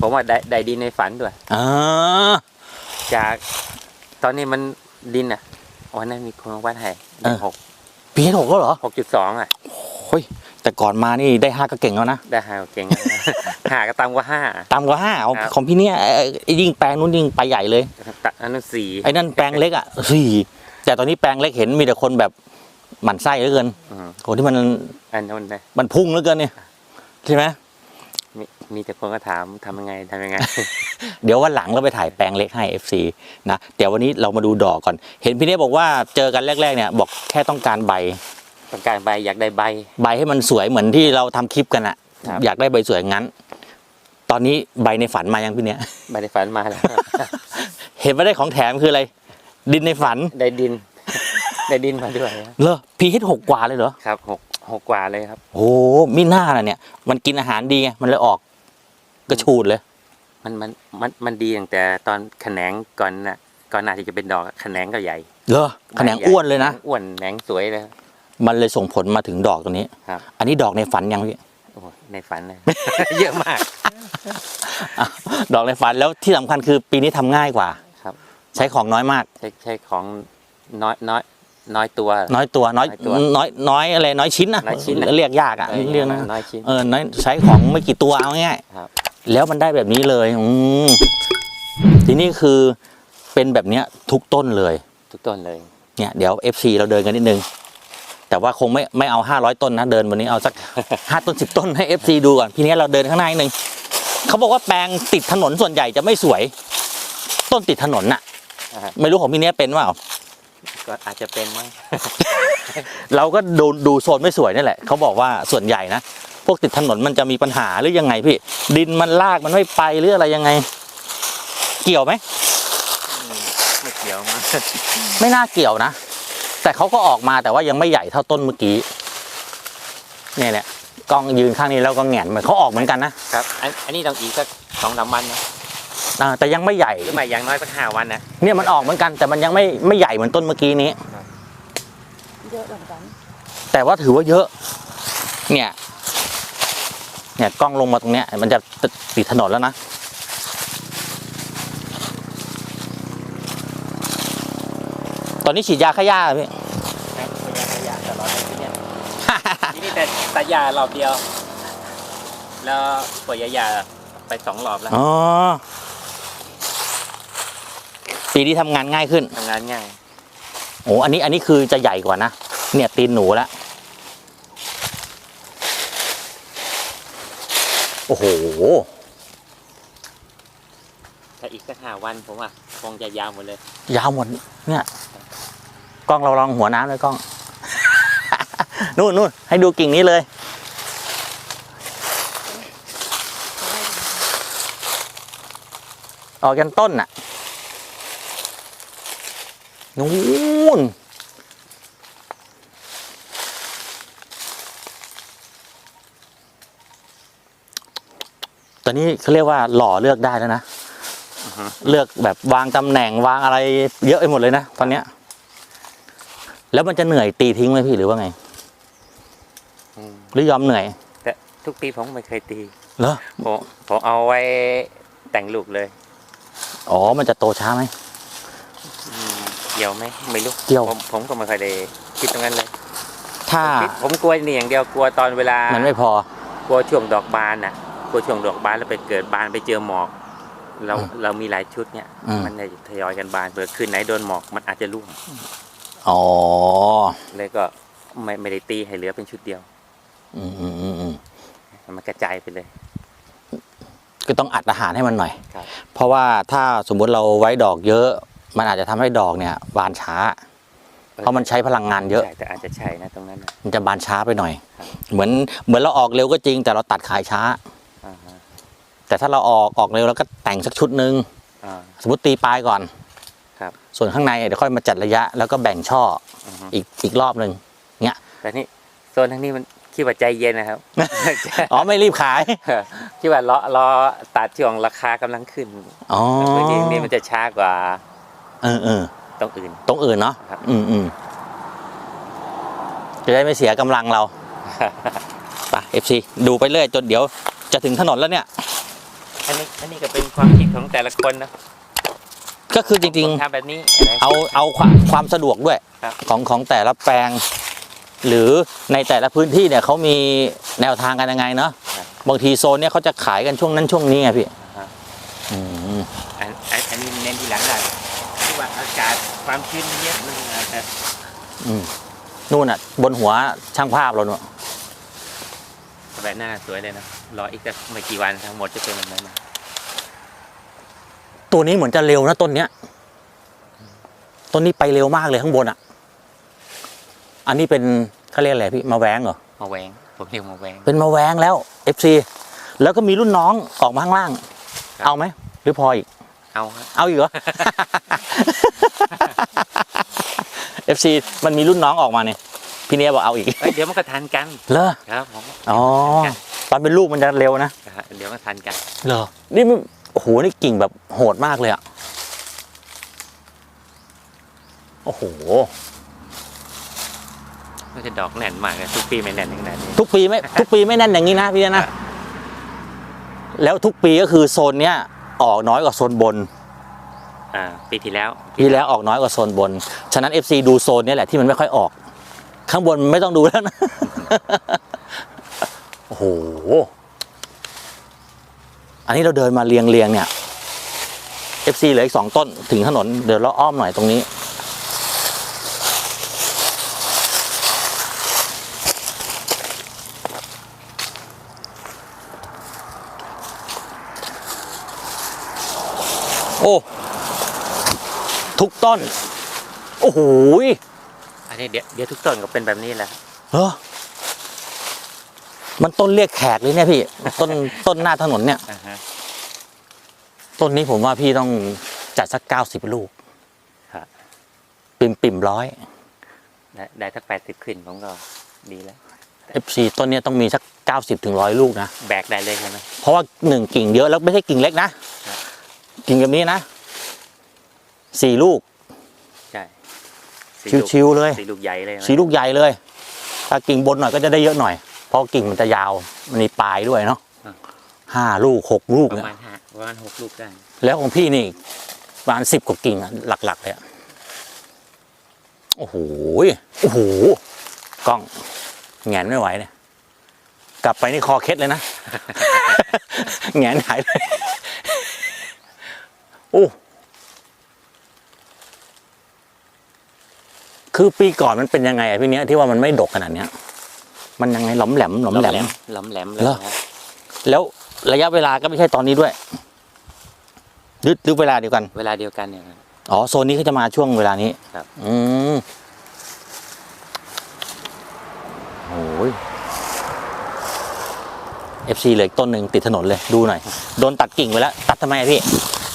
ผมว่าได้ได้ดินในฝันด้วย อ่าจากตอนนี้มันดินอะวันนั้นมีคนมาวัดให้หกปีหกก็เหรอหกจุดสองอะโอ้ยแต่ก่อนมานี่ได้ห้าก็เก่งแล้วนะได้ห้าเก่งห้าก็ต่ำกว่าห้าต่ำกว่าห้าเอาครับของพี่เนี่ยเอ่อไอ้ยิ่งแปลงนู้นยิ่งไปใหญ่เลยตัดอันนั้นสี่ไอ้นั่นแปลงเล็กอะสี่แต่ตอนนี้แปลงเล็กเห็นมีแต่คนแบบหมั่นไส้เหลือเกินอืมโหที่มันอันนั้นนะมันพุ่งเหลือเกินเนี่ยใช่ไหม มีมีแต่คนก็ถามทำยังไงทำยังไง เดี๋ยววันหลังเราไปถ่ายแปลงเล็กให้ FC นะเดี๋ยววันนี้เรามาดูดอกก่อน เห็นพี่เนี่ยบอกว่าเจอกันแรก ๆ เนี่ย บอกแค่ต้องการใบ ต้องการใบอยากได้ใบ ใบให้มันสวยเหมือนที่เราทำคลิปกันอะครับ อยากได้ใบสวยงั้น ตอนนี้ใบในฝันมายังพี่เนี่ย ใบในฝันมาแล้ว เห็นว่าได้ของแถมคืออะไร ดินในฝันได้ดิน ได้ดินมาด้วยเหรอพีเหกกว่าเลยเหรอ ครับหก หกกว่าเลยครับโอ้มิน่าน่ะเนี่ย มันกินอาหารดีไงมันเลยออกกระชูดเลย มันมันมันมันดีตั้งแต่ตอนแขนงก่อนน่ะก่อนหน้าที่จะเป็นดอกอะแขนงก็ใหญ่เหรอแขนงอ้วนเลยนะอ้วนแหนงสวยเลยมันเลยส่งผลมาถึงดอกตัวนี้ครับ อันนี้ดอกในฝันยังพี่โอ้โหในฝันเลยเยอะมากอะดอกในฝันแล้วที่สำคัญคือปีนี้ทำง่ายกว่าครับ ใช้ของน้อยมาก ใช้ใช้ของน้อยน้อย น้อยตัว น้อยตัวน้อยน้อยตัวน้อยน้อยอะไรน้อยชิ้นนะน้อยชิ้นน่ะ เรียกยากอะเรียกนะน้อยชิ้น เออน้อยใช้ของไม่กี่ตัวเอาง่ายครับๆแล้วมันได้แบบนี้เลยอืมทีนี้คือเป็นแบบเนี้ยทุกต้นเลย ทุกต้นเลย เนี่ยเดี๋ยว FC เราเดินกันนิดนึง แต่ว่าคงไม่ไม่เอา 500 ต้นนะ เดินวันนี้เอาสัก 5 ต้น 10 ต้นให้ FC ดูก่อนพี่เนี้ยเราเดินข้างหน้านิดนึงเขาบอกว่าแปลงติดถนนส่วนใหญ่จะไม่สวย ต้นติดถนนน่ะ อ่าฮะ ไม่รู้ของพี่เนี้ยเป็นเปล่า ก็อาจจะเป็นมั้ง เราก็ดูดูโซนไม่สวยนี่แหละเขาบอกว่าส่วนใหญ่นะพวกติดถนนมันจะมีปัญหาหรือยังไงพี่ ดินมันลากมันไม่ไปหรืออะไรยังไง เกี่ยวไหมไม่เกี่ยวมั้งไม่น่าเกี่ยวนะ แต่เขาก็ออกมาแต่ว่ายังไม่ใหญ่เท่าต้นเมื่อกี้เนี่ยเนี่ยกล้องยืนข้างนี้แล้วก็แหงนเหมือนเขาออกเหมือนกันนะครับ อันอันนี้ต้องอีกสักสองสามวันนะ อ่าแต่ยังไม่ใหญ่หรือไม่อย่างน้อยสักห้าวันนะ เนี่ยมันออกเหมือนกัน แต่มันยังไม่ไม่ใหญ่เหมือนต้นเมื่อกี้นี้ เยอะเหมือนกันแต่ว่าถือว่าเยอะ เนี่ย เนี่ยกล้องลงมาตรงเนี้ย มันจะติดถนนแล้วนะ ตอนนี้ฉีดยาฆ่าหญ้าเหรอพี่ครับพยายามตลอดเลยที่เนี่ยทีนี้แต่ตัดยารอบเดียว แล้วปล่อยยาไปสองรอบแล้ว อ๋อ ปีนี้ทำงานง่ายขึ้นทำงานง่าย โอ้อันนี้อันนี้คือจะใหญ่กว่านะ เนี่ยตีนหนูแล้วโอ้โห ถ้าอีกสักห้าวันผมว่าคงจะยาวหมดเลย ยาวหมดเนี่ยกล้องเราลองหัวน้ำเลยกล้อง นู่นนู่นให้ดูกิ่งนี้เลย ออกยันต้นน่ะ นู่นตอนนี้เขาเรียกว่าหล่อเลือกได้แล้วนะอือฮึเลือกแบบวางตำแหน่งวางอะไรเยอะไปหมดเลยนะตอนเนี้ย แล้วมันจะเหนื่อยตีทิ้งไหมพี่หรือว่าไงอืมหรือยอมเหนื่อย แต่ทุกปีผมไม่เคยตีเหรอผมผมเอาไว้แต่งลูกเลย อ๋อ มันจะโตช้าไหมอืมเกี่ยวไหมไม่รู้เกี่ยวผมผมก็ไม่เคยได้คิดตรงนั้นเลย ถ้าคิดผมกลัวนี่อย่างเดียวกลัวตอนเวลา มันไม่พอกลัวช่วงดอกบานน่ะกลัวช่วงดอกบานแล้วไปเกิดบานไปเจอหมอก เราอืมเรามีหลายชุดเนี่ยอืมมันจะทยอยกันบานเผื่อคืนไหนโดนหมอกมันอาจจะร่วงอ๋อเลยก็ไม่ไม่ได้ตีให้เหลือเป็นชุดเดียว อืมอืมอืมอืมมันกระจายไปเลยก็ต้องอัดอาหารให้มันหน่อยครับเพราะว่าถ้าสมมุติเราไว้ดอกเยอะ มันอาจจะทำให้ดอกเนี่ยบานช้า เพราะมันใช้พลังงานเยอะใช่แต่อาจจะใช่นะตรงนั้นนะมันจะบานช้าไปหน่อยครับเหมือนเหมือนเราออกเร็วก็จริง แต่เราตัดขายช้าอ่าฮะแต่ถ้าเราออกออกเร็วแล้วก็แต่งสักชุดหนึ่งอ่าสมมติตีปลายก่อนครับส่วนข้างในเดี๋ยวค่อยมาจัดระยะแล้วก็แบ่งช่ออือฮึอีกอีกรอบหนึ่งแต่นี่โซนทั้งนี้มันคิดว่าใจเย็นนะครับ อ๋อไม่รีบขายคิดว่ารอรอตัดช่วงราคากำลังขึ้นอ๋อพื้นที่นี้มันจะช้ากว่า เออเออตรงอื่น ตรงอื่นเนาะครับ อืมอืมจะได้ไม่เสียกำลังเราไปเอฟซีดูไปเรื่อยจนเดี๋ยวจะถึงถนนแล้วเนี่ย อันนี้อันนี้ก็เป็นความคิดของแต่ละคนนะก็คือจริง ผมทำแบบนี้อะไรๆเอาเอาความความสะดวกด้วยครับ ของของแต่ละแปลง หรือในแต่ละพื้นที่เนี่ยเขามีแนวทางกันยังไงเนาะบางทีโซนเนี่ยเขาจะขายกันช่วงนั้นช่วงนี้ไงพี่อืมอันอันอันนี้เน้นทีหลังได้ที่ว่าอากาศ ความชื้นเยอะมันอาจจะอืมนู่นอะ บนหัวช่างภาพเราเนอะแบบหน้าสวยเลยนะรออีกสักไม่กี่วันทั้งหมดจะเป็นแบบนั้นนะตัวนี้เหมือนจะเร็วนะต้นเนี้ย ต้นนี้ไปเร็วมากเลยข้างบนอะ อันนี้เป็นเขาเรียกอะไรพี่มาแวงเหรอมาแวงผมเรียกมาแวงเป็นมาแวงแล้ว FC แล้วก็มีรุ่นน้องออกมาข้างล่างครับเอาไหมหรือพออีก เอาครับเอาอีกเหรอ FC มันมีรุ่นน้องออกมาเนี่ยพี่เนี้ยบอกเอาอีก เอ้ยเดี๋ยวมันก็ทันกันเหรอ ครับผม อ๋อ ตอนเป็นลูกมันจะเร็วนะครับเดี๋ยวก็ทันกัน เหรอ นี่มันโอ้โห นี่กิ่งแบบโหดมากเลยอะโอ้โห มันจะดอกแน่นมากเลยทุกปีไม่แน่นขนาดนี้ทุกปีไม่ ทุกปีไม่แน่นอย่างนี้นะพี่นะ แล้วทุกปีก็คือโซนเนี้ยออกน้อยกว่าโซนบน อ่าปีที่แล้วปีแล้วออกน้อยกว่าโซนบน ฉะนั้น FC ดูโซนเนี้ยแหละที่มันไม่ค่อยออก ข้างบนไม่ต้องดูแล้วนะ โอ้โห อันนี้เราเดินมาเรียงเรียงๆเนี่ย FC เหลืออีกสองต้นถึงถนน เดี๋ยวเราอ้อมหน่อยตรงนี้ ทุกต้น โอ้โหยอันนี้เดี๋ยวเดี๋ยวทุกต้นก็เป็นแบบนี้แหละเหรอมันต้นเรียกแขกเลยเนี่ยพี่ ต้นต้นหน้าถนนเนี่ย อ่าฮะ ต้นนี้ผมว่าพี่ต้องจัดสักเก้าสิบลูกครับปิ่มปิ่มร้อย ได้ได้สักแปดสิบขึ้นผมก็ดีแล้ว FC ต้นเนี้ยต้องมีสักเก้าสิบถึงร้อยลูกนะ แบกได้เลยใช่ไหม เพราะว่าหนึ่งกิ่งเยอะแล้วไม่ใช่กิ่งเล็กนะครับกิ่งแบบนี้นะ สี่ลูก ใช่สี่ลูกชิวๆเลย สี่ลูกใหญ่เลยนะสี่ลูกใหญ่เลย ถ้ากิ่งบนหน่อยก็จะได้เยอะหน่อย เพราะกิ่งมันจะยาว มันมีปลายด้วยเนาะห้าลูกหกลูกประเนี่ย มาณห้าประมาณหกลูกได้แล้วของพี่นี่ประมาณสิบกว่ากิ่งอะหลัก ๆ เลยอะโอ้โหยโอ้โห กล้องแหงนไม่ไหวเนี่ย กลับไปนี่คอเคล็ดเลยนะแหงนหายเลย โอ้ คือปีก่อนมันเป็นยังไงอะพี่เนี้ยที่ว่ามันไม่ดกขนาดเนี้ย มันยังไงหลอมแหลมหลอมแหลม หลอมแหลมเลยเหรอนะแล้วระยะเวลาก็ไม่ใช่ตอนนี้ด้วยหรือหรือเวลาเดียวกัน เวลาเดียวกันเนี่ยนะ อ๋อโซนนี้เขาจะมาช่วงเวลานี้ครับ อืมโอ้ย FC เหลยต้นหนึ่งติดถนนเลยดูหน่อย โดนตัดกิ่งไปแล้ว ตัดทำไมอะพี่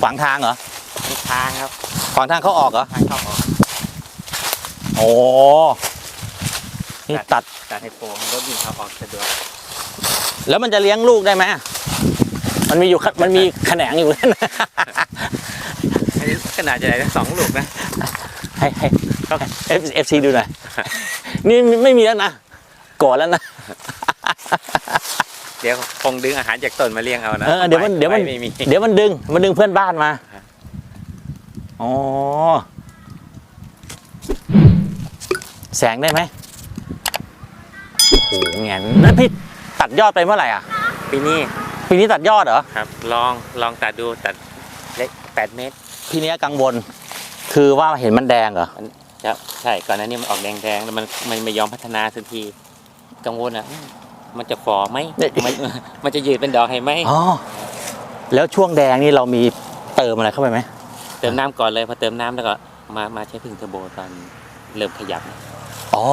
ขวางทางเหรอไม่ทางครับขวางทางเขาออกเหรอ ทางเข้าออก โอ้นี่ตัดตัดให้โปร่งรถวิ่งเข้าออกสะดวกแล้วมันจะเลี้ยงลูกได้ไหมมันมีอยู่ขมันมีแขนงอยู่นั่นอันนี้ขนาดจะได้ทั้งสองลูกนะ ให้ให้เอฟเอฟซีดูหน่อย นี่ไม่มีแล้วนะโกรธแล้วนะ เดี๋ยวคงดึงอาหารจากต้นมาเลี้ยงเอานะเออเดี๋ยวมันไเดี๋ยวมันไม่มีเดี๋ยวมันดึง มันดึงเพื่อนบ้านมาฮะอ๋อ แสงได้ไหมโอ้โหแงนแล้วพี่ตัดยอดไปเมื่อไหร่อะ ปีนี้ปีนี้ตัดยอดเหรอ ครับ ลองลองตัดดูตัดเล็กแปดเมตรพี่เนี้ยกังวล คือว่าเห็นมันแดงเหรอ ครับใช่ก่อนหน้านี้มันออกแดงๆแล้วมันมันไม่ยอมพัฒนาสักทีกังวลอะอืมมันจะฝ่อไหมเนี่ย มันมันจะยืดเป็นดอกให้ไหมอ๋อแล้วช่วงแดงนี่เรามีเติมอะไรเข้าไปไหมเติมน้ำก่อนเลยพอเติมน้ำแล้วก็มามาใช้พึ่งเทอร์โบตอนเริ่มขยับ อ๋อ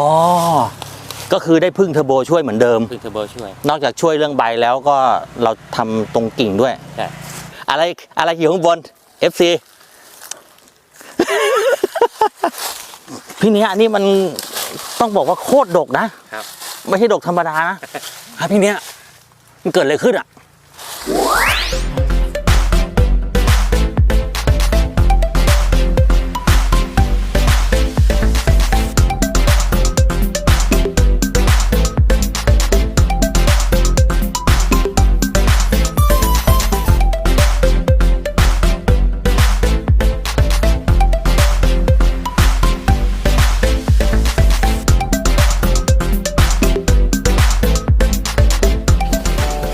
ก็คือได้พึ่งเทอร์โบช่วยเหมือนเดิม พึ่งเทอร์โบช่วย นอกจากช่วยเรื่องใบแล้วก็เราทำตรงกิ่งด้วย ใช่ อะไรอะไรอยู่ข้างบน FC พี่เนี้ยนี่มันต้องบอกว่าโคตรดกนะครับ ไม่ใช่ดกธรรมดานะฮะพี่เนี้ยมันเกิดอะไรขึ้นอะ